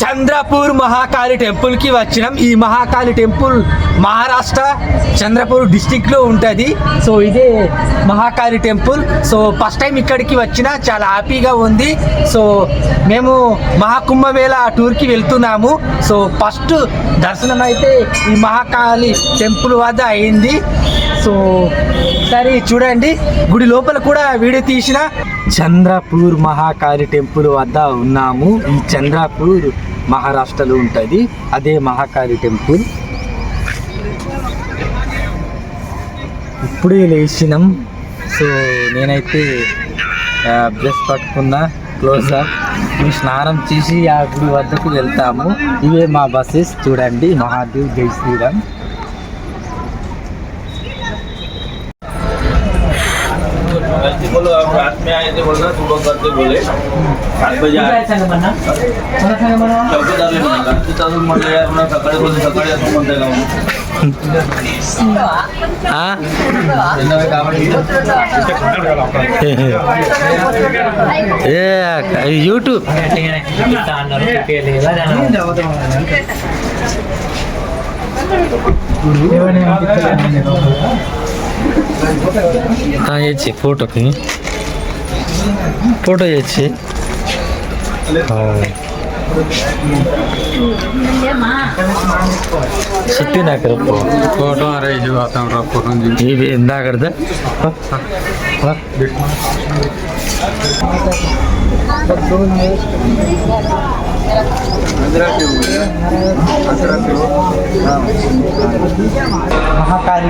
చంద్రపూర్ మహాకాళి టెంపుల్కి వచ్చినాం. ఈ మహాకాళి టెంపుల్ మహారాష్ట్ర చంద్రపూర్ డిస్టిక్లో సో ఇదే Mahakali temple. So first time ఇక్కడికి వచ్చినా చాలా హ్యాపీగా ఉంది. సో మేము మహాకుంభమేళ టూర్కి వెళ్తున్నాము. సో ఫస్ట్ దర్శనం అయితే ఈ మహాకాళి టెంపుల్ వద్ద అయింది. సో సరే చూడండి. గుడి లోపల కూడా వీడియో తీసిన చంద్రపూర్ మహాకాళి టెంపుల్ వద్ద ఉన్నాము. ఈ చంద్రపూర్ మహారాష్ట్రలో ఉంటుంది. అదే మహాకాళి టెంపుల్. ఇప్పుడే లేచినాం. సో నేనైతే బ్రష్ పట్టుకున్నా క్లోజర్ అప్ మేము స్నానం చేసి ఆ గుడి వద్దకు వెళ్తాము. ఇవే మా బస్సెస్. చూడండి మహాదేవ్ జై శ్రీరామ్. गलती बोलो आप रात में आए थे बोल रहे सुबह करते बोले आठ बजे आए चौकीदार ले म्हणा चौकीदार म्हणलं यार पुन्हा सकाळी बोलले सकाळी असं म्हणताय का म्हणून त्यांना काही काम ఏ యూట్యూబ్ చేయొచ్చు ఫోటోకి ఫోటో చేయొచ్చు చెప్పి నాకు రప్పు ಫೋಟೋ ಅರೇಂಜ್ ವಾತಾವರಣ ಫೋಟೋ ఇవి ఇందాకడదా మహాకాళి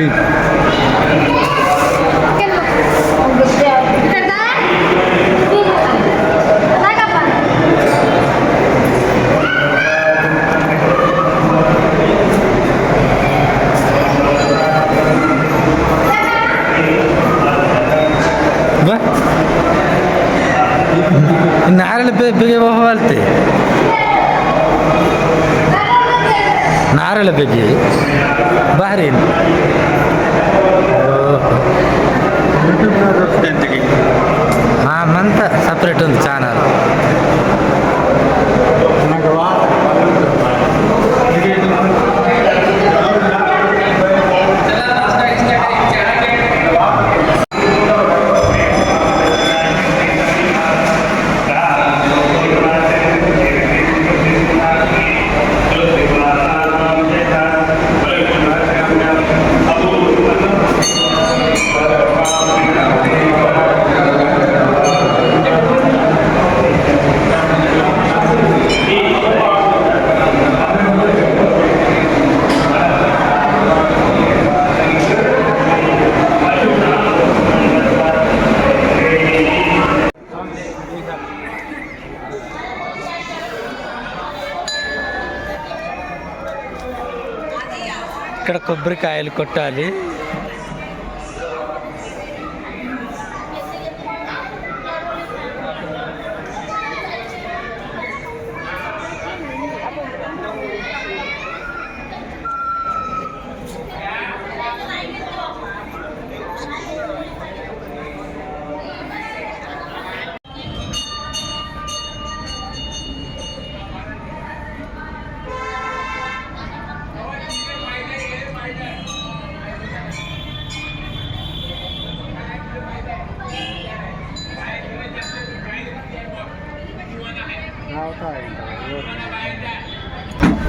Sim. النهار اللي بيجي هو هالتي ನಾರಳ ಬಜಿ ಬಹರೇನ್ ಮಂತ ಸಪ್ರೇಟ್ ಒಂದು ಚಾನಲ್ ఇక్కడ కొబ్బరికాయలు కొట్టాలి.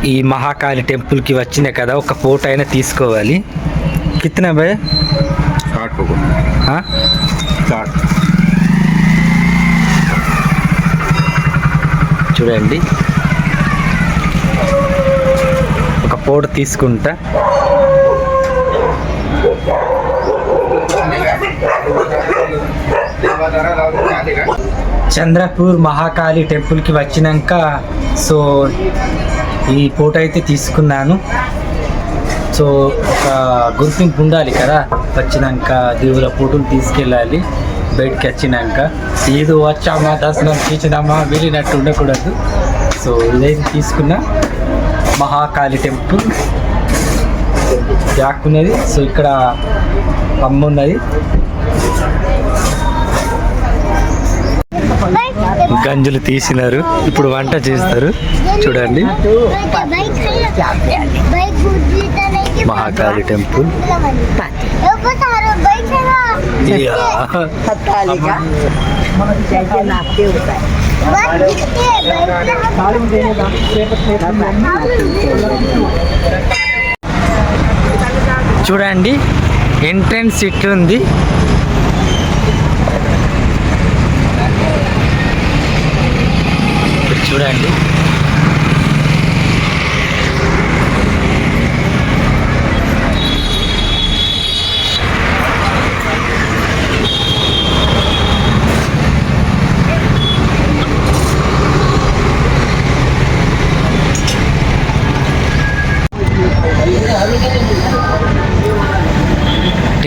ఈ మహాకాళి టెంపుల్కి వచ్చినాయి కదా ఒక ఫోటో అయినా తీసుకోవాలి. కితనే భయ్ చూడండి. ఒక ఫోటో తీసుకుంటా. చంద్రపూర్ మహాకాళి టెంపుల్కి వచ్చినాక సో ఈ ఫోటో అయితే తీసుకున్నాను. సో ఒక గుర్తింపు ఉండాలి కదా? వచ్చినాక దేవుల ఫోటోలు తీసుకెళ్ళాలి. బయటకి వచ్చినాక. ఏదో వచ్చామా దర్శనం చేసినామా వెళ్ళినట్టు ఉండకూడదు. సో ఇదైతే తీసుకున్న మహాకాళి టెంపుల్. జాక్ ఉన్నది. సో ఇక్కడ అమ్మ ఉన్నది గంజులు తీసినారు. ఇప్పుడు వంట చేస్తారు. చూడండి. మహాకాళి టెంపుల్. చూడండి. ఎంట్రన్స్ ఇట్లుంది. చూడండి.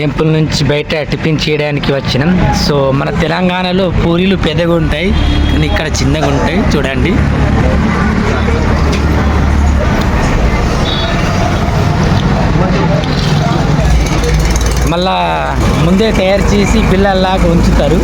టెంపుల్ నుంచి బయట టిఫిన్ చేయడానికి వచ్చినాం. సో మన తెలంగాణలో పూరీలు పెద్దగా ఉంటాయి. కానీ ఇక్కడ చిన్నగా ఉంటాయి. చూడండి. మళ్ళా ముందే తయారు చేసి పిల్లల్లాగా ఉంచుతారు.